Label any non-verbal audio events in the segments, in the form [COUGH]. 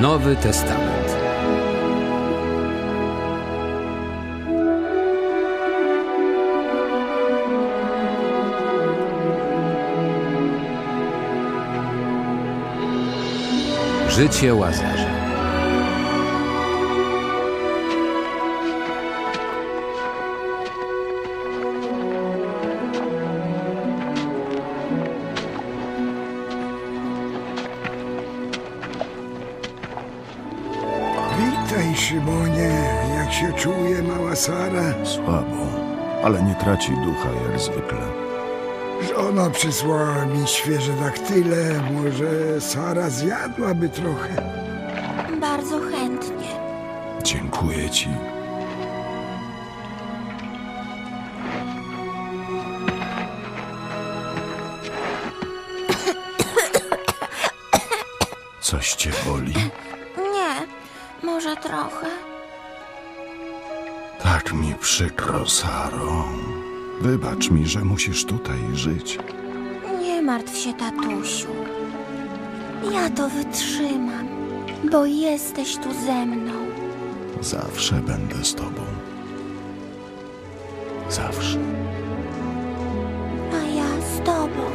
Nowy Testament. Życie Łazarza. Szymonie. Jak się czuje mała Sara? Słabo, ale nie traci ducha jak zwykle. Żona przysłała mi świeże daktyle. Może Sara zjadłaby trochę. Bardzo chętnie. Dziękuję ci. Coś cię boli? Może trochę. Tak mi przykro, Saro. Wybacz mi, że musisz tutaj żyć. Nie martw się, tatusiu. Ja to wytrzymam, bo jesteś tu ze mną. Zawsze będę z tobą. Zawsze. A ja z tobą.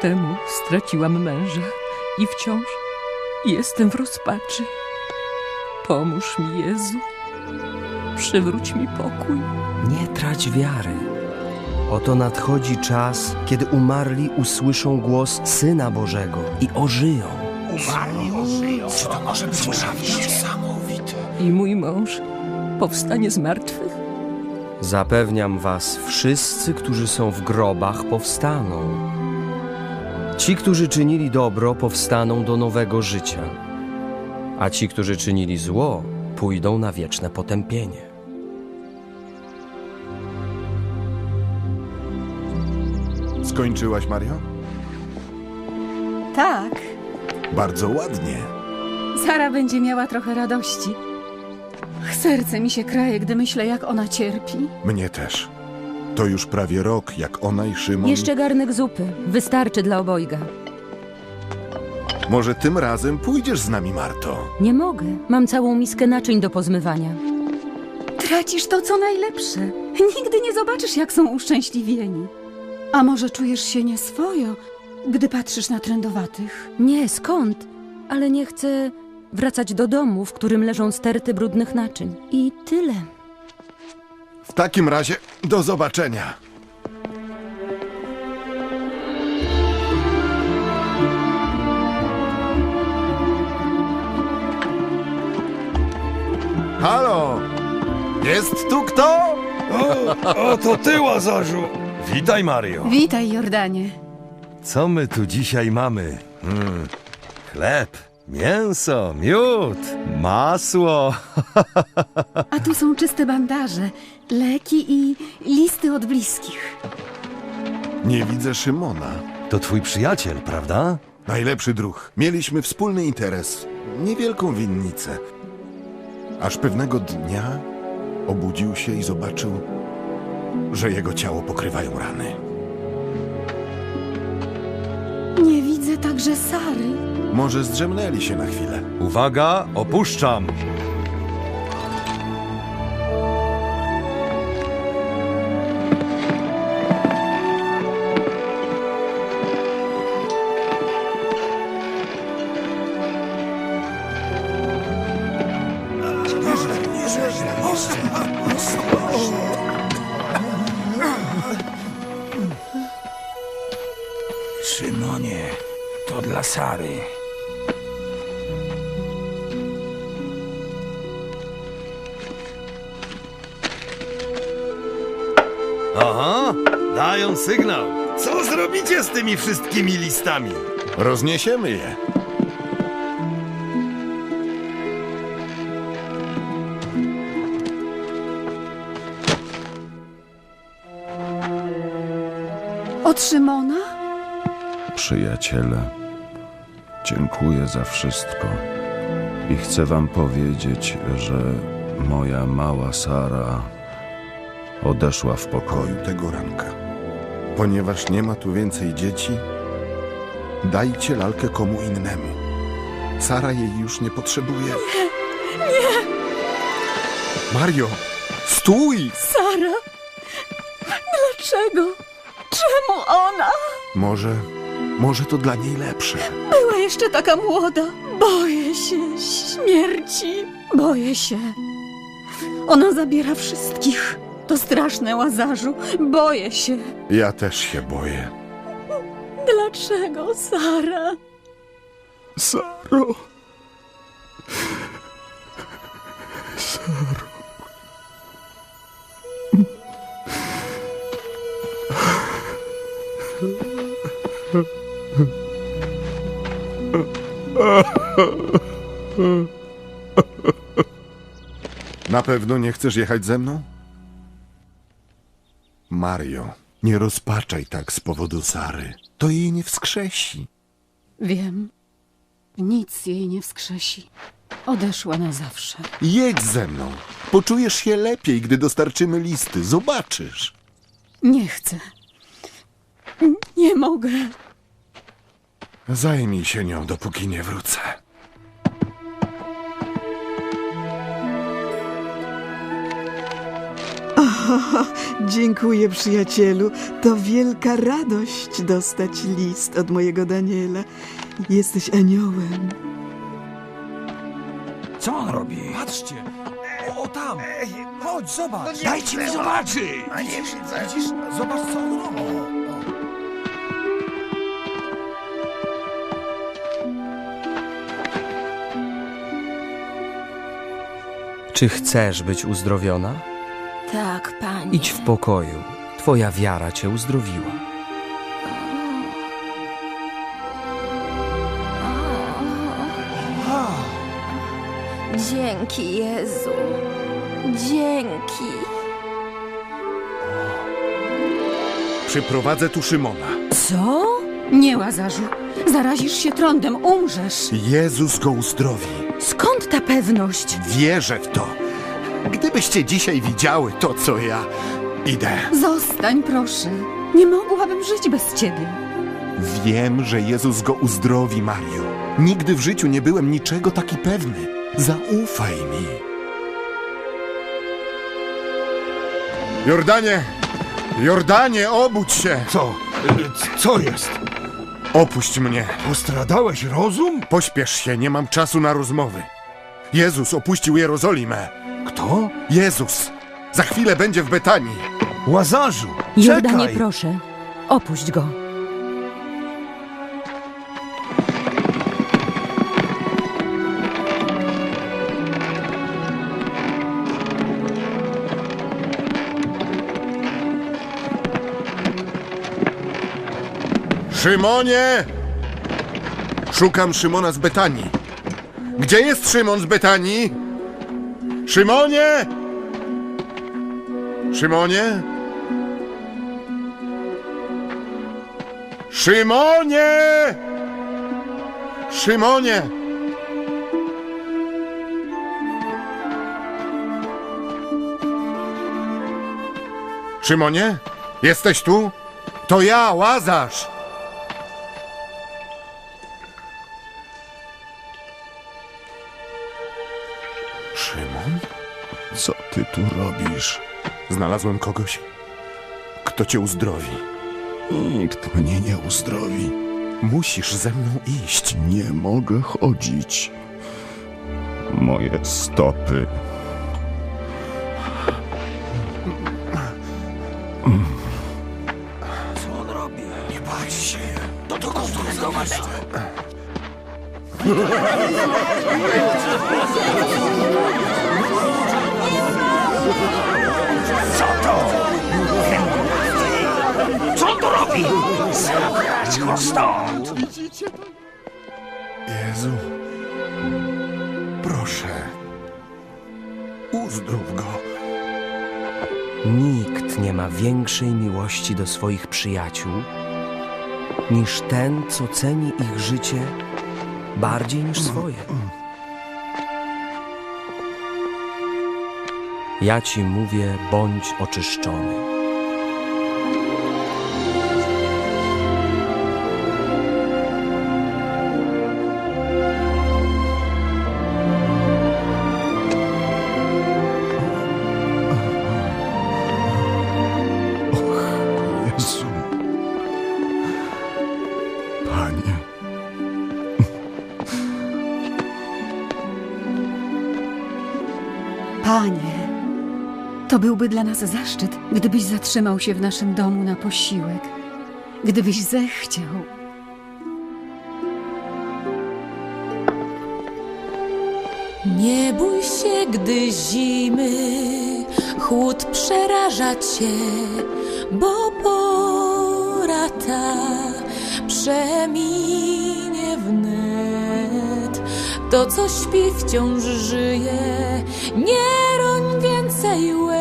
Temu straciłam męża i wciąż jestem w rozpaczy. Pomóż mi, Jezu. Przywróć mi pokój. Nie trać wiary. Oto nadchodzi czas, kiedy umarli usłyszą głos Syna Bożego i ożyją. I mój mąż powstanie z martwych. Zapewniam was, wszyscy, którzy są w grobach, powstaną. Ci, którzy czynili dobro, powstaną do nowego życia, a ci, którzy czynili zło, pójdą na wieczne potępienie. Skończyłaś, Mario? Tak, Bardzo ładnie. Sara będzie miała trochę radości. Serce mi się kraje, gdy myślę, jak ona cierpi. Mnie też. To już prawie rok, jak ona i Szymon... Jeszcze garnek zupy. Wystarczy dla obojga. Może tym razem pójdziesz z nami, Marto? Nie mogę. Mam całą miskę naczyń do pozmywania. Tracisz to, co najlepsze. Nigdy nie zobaczysz, jak są uszczęśliwieni. A może czujesz się nieswojo, gdy patrzysz na trędowatych? Nie, skąd? Ale nie chcę wracać do domu, w którym leżą sterty brudnych naczyń. I tyle. W takim razie do zobaczenia. Halo! Jest tu kto? O, to ty, Łazarzu! Witaj, Mario. Witaj, Jordanie. Co my tu dzisiaj mamy? Hmm. Chleb, mięso, miód, masło. [LAUGHS] A tu są czyste bandaże, leki i listy od bliskich. Nie widzę Szymona. To twój przyjaciel, prawda? Najlepszy druh. Mieliśmy wspólny interes. Niewielką winnicę. Aż pewnego dnia obudził się i zobaczył, że jego ciało pokrywają rany. Nie widzę także Sary. Może zdrzemnęli się na chwilę. Uwaga, opuszczam. Szymonie, no to dla Sary. Aha, dają sygnał. Co zrobicie z tymi wszystkimi listami? Rozniesiemy je. Od Szymona? Przyjaciele, dziękuję za wszystko i chcę wam powiedzieć, że moja mała Sara odeszła w pokoju. Koju tego ranka. Ponieważ nie ma tu więcej dzieci, dajcie lalkę komu innemu. Sara jej już nie potrzebuje. Nie, nie! Mario, stój! Sara? Dlaczego? Czemu ona? Może, może to dla niej lepsze. Była jeszcze taka młoda. Boję się śmierci. Boję się. Ona zabiera wszystkich. To straszne, Łazarzu. Boję się. Ja też się boję. Dlaczego, Sara? Saro. Na pewno nie chcesz jechać ze mną? Mario, nie rozpaczaj tak z powodu Sary. To jej nie wskrzesi. Wiem. Nic jej nie wskrzesi. Odeszła na zawsze. Jedź ze mną. Poczujesz się lepiej, gdy dostarczymy listy. Zobaczysz. Nie chcę. Nie mogę. Zajmij się nią, dopóki nie wrócę. [LAUGHS] Dziękuję, przyjacielu. To wielka radość dostać list od mojego Daniela. Jesteś aniołem. Co on robi? Patrzcie! O, o tam! Chodź, zobacz! Dajcie mi zobaczyć! Widzisz? Zobacz, co on robi. Czy chcesz być uzdrowiona? Tak, panie. Idź w pokoju. Twoja wiara cię uzdrowiła. Dzięki, Jezu. Dzięki. Przyprowadzę tu Szymona. Co? Nie, Łazarzu. Zarazisz się trądem, umrzesz. Jezus go uzdrowi. Skąd ta pewność? Wierzę w to. Gdybyście dzisiaj widziały to, co ja... Idę. Zostań, proszę. Nie mogłabym żyć bez ciebie. Wiem, że Jezus go uzdrowi, Mariu. Nigdy w życiu nie byłem niczego taki pewny. Zaufaj mi. Jordanie! Jordanie, obudź się! Co? Co jest? Opuść mnie. Postradałeś rozum? Pośpiesz się, nie mam czasu na rozmowy. Jezus opuścił Jerozolimę. Kto? Jezus! Za chwilę będzie w Betanii. Łazarzu! Jordanie, Czekaj! proszę. Opuść go. Szymonie! Szukam Szymona z Betanii. Gdzie jest Szymon z Betanii? Szymonie! Szymonie? Szymonie! Szymonie! Szymonie? Jesteś tu? To ja, Łazarz! Szymon? Co ty tu robisz? Znalazłem kogoś, kto cię uzdrowi. Nikt mnie nie uzdrowi. Musisz ze mną iść. Nie mogę chodzić. Moje stopy. Co on robi? Nie bać się! To dokąd on zdobyć? Co to? Co tu robi? Zabrać go stąd! Jezu, proszę, uzdrów go. Nikt nie ma większej miłości do swoich przyjaciół niż ten, co ceni ich życie bardziej niż swoje. Ja ci mówię, bądź oczyszczony. Dla nas zaszczyt, gdybyś zatrzymał się w naszym domu na posiłek. Gdybyś zechciał. Nie bój się, gdy zimy chłód przeraża cię, bo pora ta przeminie wnet. To, co śpi, wciąż żyje, nie roń więcej łez.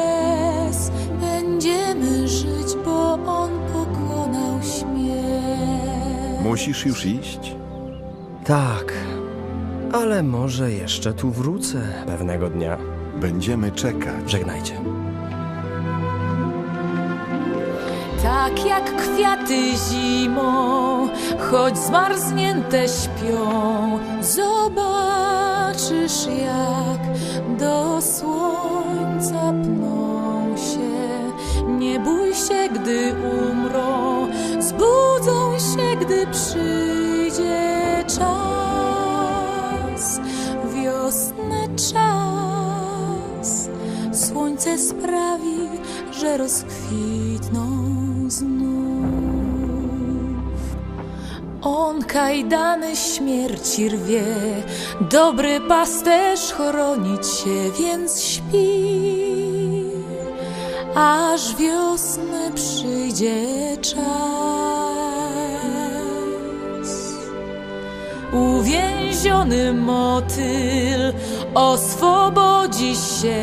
Musisz już iść? Tak, ale może jeszcze tu wrócę pewnego dnia. Będziemy czekać. Żegnajcie. Tak jak kwiaty zimą, choć zmarznięte śpią, zobaczysz jak do słońca pną się. Nie bój się, gdy umrą, zbudzą gdy przyjdzie czas, wiosny czas. Słońce sprawi, że rozkwitną znów. On kajdany śmierci rwie, dobry pasterz chronić się, więc śpi, aż wiosny przyjdzie czas. Uwięziony motyl oswobodzi się,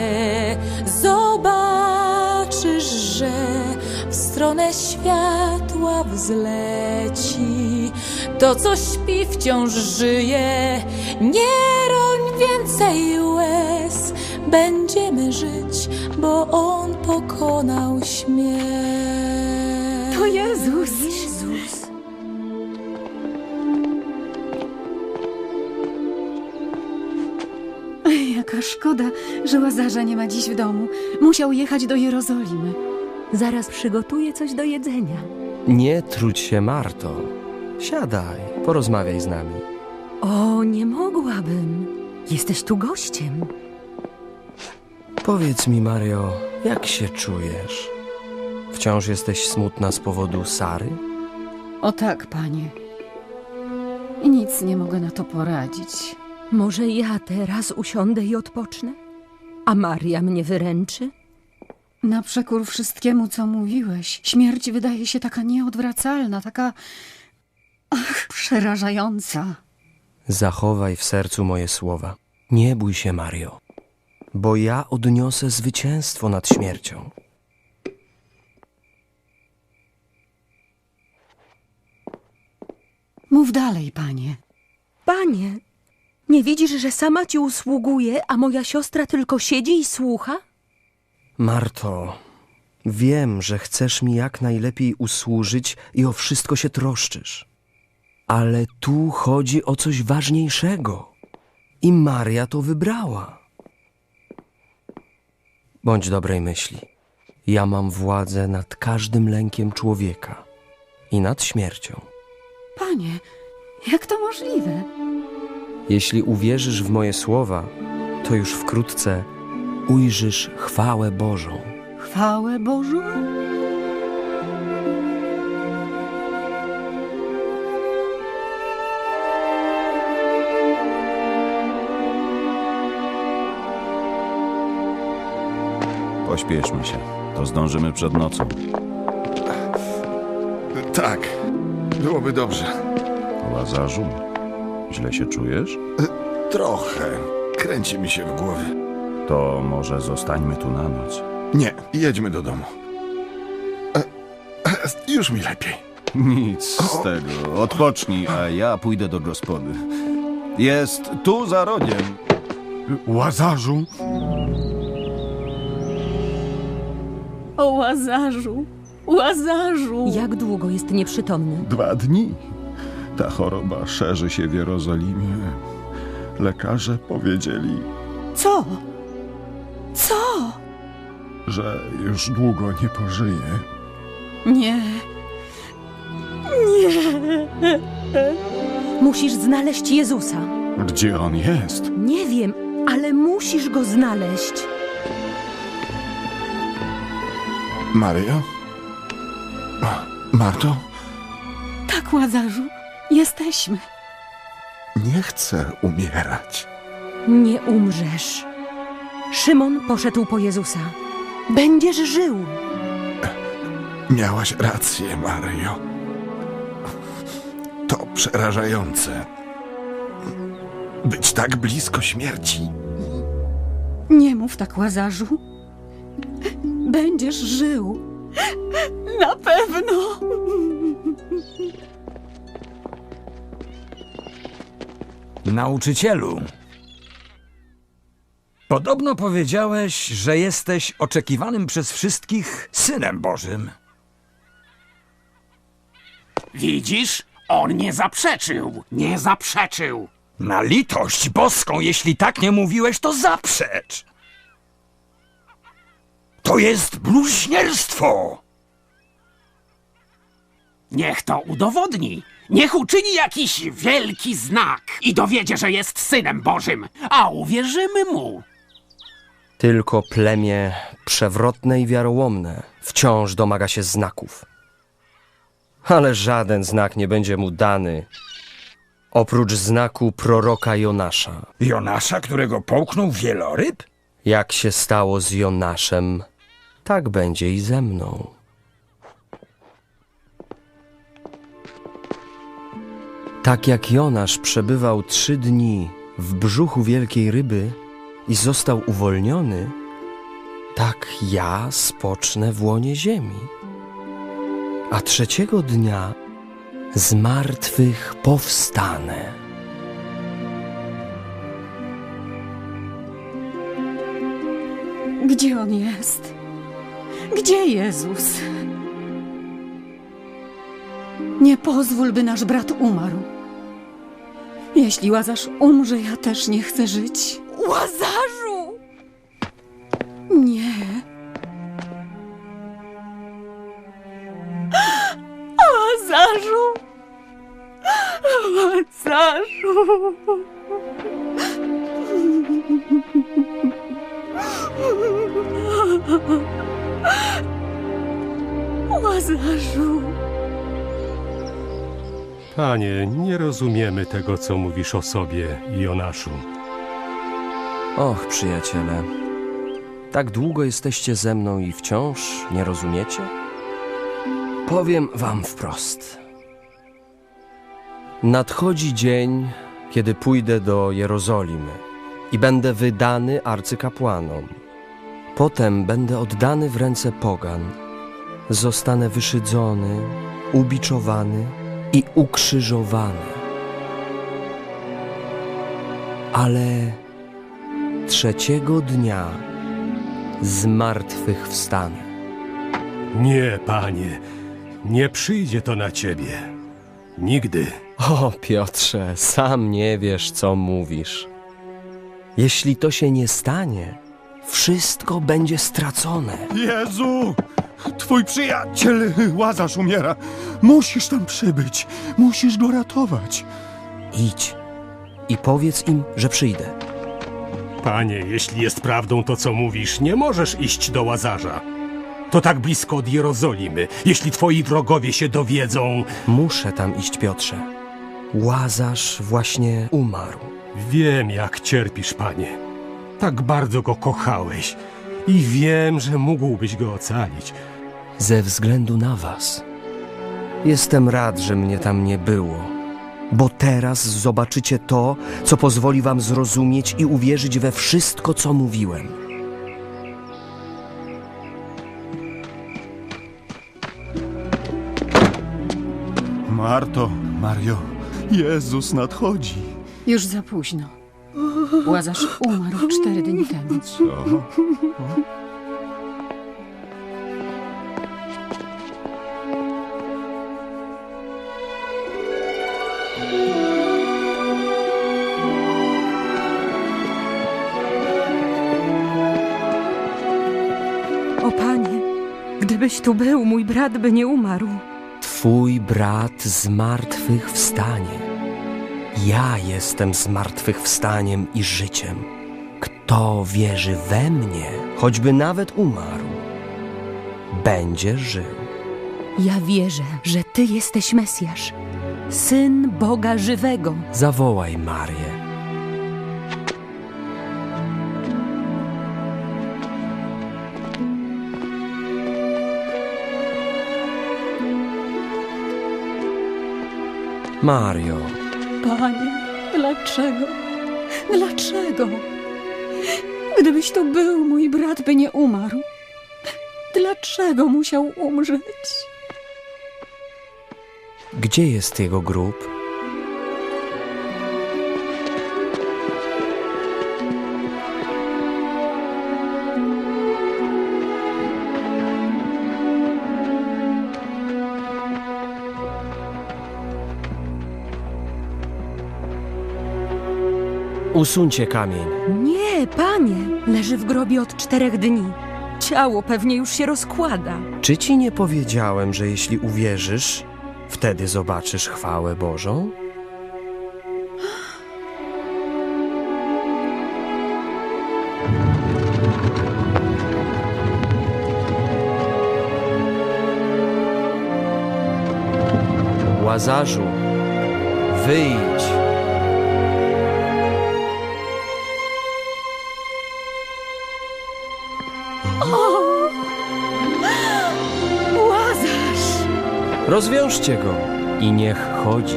zobaczysz, że w stronę światła wzleci. To, co śpi, wciąż żyje, nie roń więcej łez. Będziemy żyć, bo On pokonał śmierć. To Jezus! Szkoda, że Łazarza nie ma dziś w domu. Musiał jechać do Jerozolimy. Zaraz przygotuję coś do jedzenia. Nie trudź się, Marto. Siadaj, porozmawiaj z nami. O, nie mogłabym. Jesteś tu gościem. Powiedz mi, Mario, jak się czujesz? Wciąż jesteś smutna z powodu Sary? O tak, panie. Nic nie mogę na to poradzić. Może ja teraz usiądę i odpocznę? A Maria mnie wyręczy? Na przekór wszystkiemu, co mówiłeś, śmierć wydaje się taka nieodwracalna, taka. Ach, przerażająca. Zachowaj w sercu moje słowa. Nie bój się, Mario, bo ja odniosę zwycięstwo nad śmiercią. Mów dalej, panie. Panie, nie widzisz, że sama ci usługuje, a moja siostra tylko siedzi i słucha? Marto, wiem, że chcesz mi jak najlepiej usłużyć i o wszystko się troszczysz. Ale tu chodzi o coś ważniejszego. I Maria to wybrała. Bądź dobrej myśli. Ja mam władzę nad każdym lękiem człowieka i nad śmiercią. Panie, jak to możliwe? Jeśli uwierzysz w moje słowa, to już wkrótce ujrzysz chwałę Bożą. Chwałę Bożą? Pośpieszmy się. To zdążymy przed nocą. Tak, byłoby dobrze. Łazarzu, źle się czujesz? Trochę. Kręci mi się w głowie. To może zostańmy tu na noc. Nie, jedźmy do domu. E, e, już mi lepiej. Nic z tego. Odpocznij, a ja pójdę do gospody. Jest tu za rogiem. Łazarzu, O Łazarzu, Łazarzu! Jak długo jest nieprzytomny? dwa dni. Ta choroba szerzy się w Jerozolimie. Lekarze powiedzieli, Co? Co? że już długo nie pożyje. Nie. Nie. Musisz znaleźć Jezusa. Gdzie on jest? Nie wiem, ale musisz go znaleźć. Maryjo? Marto? Tak, Łazarzu, jesteśmy. Nie chcę umierać. Nie umrzesz. Szymon poszedł po Jezusa. Będziesz żył. Miałaś rację, Maryjo. To przerażające. Być tak blisko śmierci. Nie mów tak, Łazarzu. Będziesz żył. Na pewno. Nauczycielu. Podobno powiedziałeś, że jesteś oczekiwanym przez wszystkich synem Bożym. Widzisz? On nie zaprzeczył. Nie zaprzeczył. Na litość boską, jeśli tak nie mówiłeś, to zaprzecz. To jest bluźnierstwo. Niech to udowodni. Niech uczyni jakiś wielki znak i dowiedzie, że jest synem Bożym, a uwierzymy mu. Tylko plemię przewrotne i wiarołomne wciąż domaga się znaków. Ale żaden znak nie będzie mu dany, oprócz znaku proroka Jonasza. Jonasza, którego połknął wieloryb? Jak się stało z Jonaszem, tak będzie i ze mną. Tak jak Jonasz przebywał trzy dni w brzuchu wielkiej ryby i został uwolniony, tak ja spocznę w łonie ziemi. A trzeciego dnia z martwych powstanę. Gdzie on jest? Gdzie Jezus? Nie pozwól, by nasz brat umarł. Jeśli Łazarz umrze, ja też nie chcę żyć. Łazarzu! Nie. [GASPS] Łazarzu! Łazarzu! Panie, nie rozumiemy tego, co mówisz o sobie, Jonaszu. Och, przyjaciele, tak długo jesteście ze mną i wciąż nie rozumiecie? Powiem wam wprost. Nadchodzi dzień, kiedy pójdę do Jerozolimy i będę wydany arcykapłanom. Potem będę oddany w ręce pogan. Zostanę wyszydzony, ubiczowany i ukrzyżowany. Ale trzeciego dnia z martwych wstanę. Nie, panie, nie przyjdzie to na ciebie. Nigdy. O, Piotrze, sam nie wiesz, co mówisz. Jeśli to się nie stanie, wszystko będzie stracone. Jezu! Twój przyjaciel Łazarz umiera. Musisz tam przybyć. Musisz go ratować. Idź i powiedz im, że przyjdę. Panie, jeśli jest prawdą to, co mówisz, nie możesz iść do Łazarza. To tak blisko od Jerozolimy. Jeśli twoi wrogowie się dowiedzą... Muszę tam iść, Piotrze. Łazarz właśnie umarł. Wiem, jak cierpisz, panie. Tak bardzo go kochałeś. I wiem, że mógłbyś go ocalić. Ze względu na was. Jestem rad, że mnie tam nie było, bo teraz zobaczycie to, co pozwoli wam zrozumieć i uwierzyć we wszystko, co mówiłem. Marto, Mario, Jezus nadchodzi. Już za późno. Łazarz umarł cztery dni temu. Co? O panie, gdybyś tu był, mój brat by nie umarł. Twój brat z martwych wstanie. Ja jestem zmartwychwstaniem i życiem. Kto wierzy we mnie, choćby nawet umarł, będzie żył. Ja wierzę, że ty jesteś Mesjasz, syn Boga żywego. Zawołaj Marię. Mario, Panie, dlaczego? Dlaczego? Gdybyś tu był, mój brat by nie umarł. Dlaczego musiał umrzeć? gdzie jest jego grób? Usuńcie kamień. Nie, panie, leży w grobie od czterech dni. Ciało pewnie już się rozkłada. Czy ci nie powiedziałem, że jeśli uwierzysz, wtedy zobaczysz chwałę Bożą? Łazarzu, wyjdź! Rozwiążcie go i niech chodzi.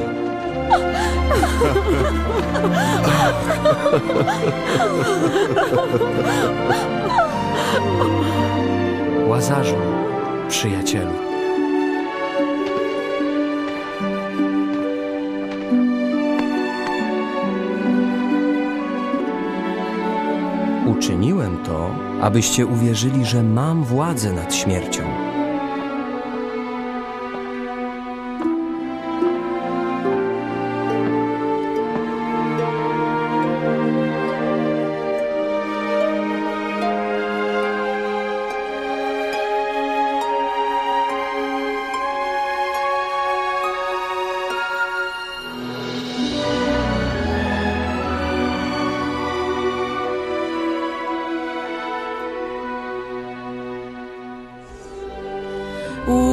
Łazarzu, przyjacielu. Uczyniłem to, abyście uwierzyli, że mam władzę nad śmiercią.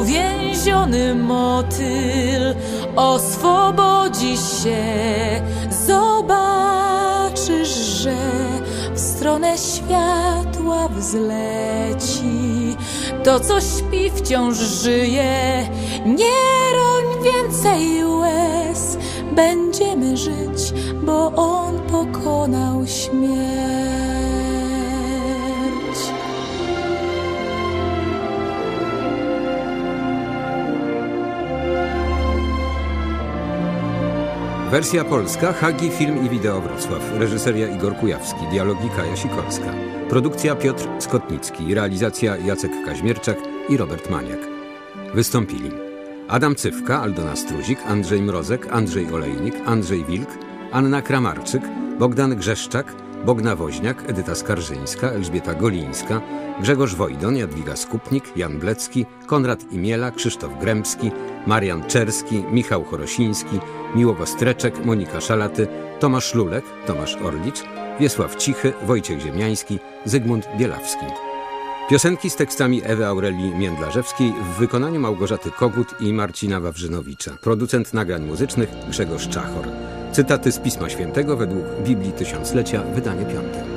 Uwięziony motyl oswobodzi się. Zobaczysz, że w stronę światła wzleci. To, co śpi, wciąż żyje. Nie roń więcej łez. Będziemy żyć, bo on pokonał śmierć. Wersja polska Hagi Film i Wideo Wrocław. Reżyseria Igor Kujawski. Dialogi Kaja Sikorska. Produkcja Piotr Skotnicki. Realizacja Jacek Kaźmierczak i Robert Maniak. Wystąpili Adam Cywka, Aldona Struzik, Andrzej Mrozek, Andrzej Olejnik, Andrzej Wilk, Anna Kramarczyk, Bogdan Grzeszczak, Bogna Woźniak, Edyta Skarżyńska, Elżbieta Golińska, Grzegorz Wojdan, Jadwiga Skupnik, Jan Blecki, Konrad Imiela, Krzysztof Grębski, Marian Czerski, Michał Chorosiński, Miłogo Streczek, Monika Szalaty, Tomasz Lulek, Tomasz Orlicz, Wiesław Cichy, Wojciech Ziemiański, Zygmunt Bielawski. Piosenki z tekstami Ewy Aurelii Międlarzewskiej w wykonaniu Małgorzaty Kogut i Marcina Wawrzynowicza. Producent nagrań muzycznych Grzegorz Czachor. Cytaty z Pisma Świętego według Biblii Tysiąclecia, wydanie piąte.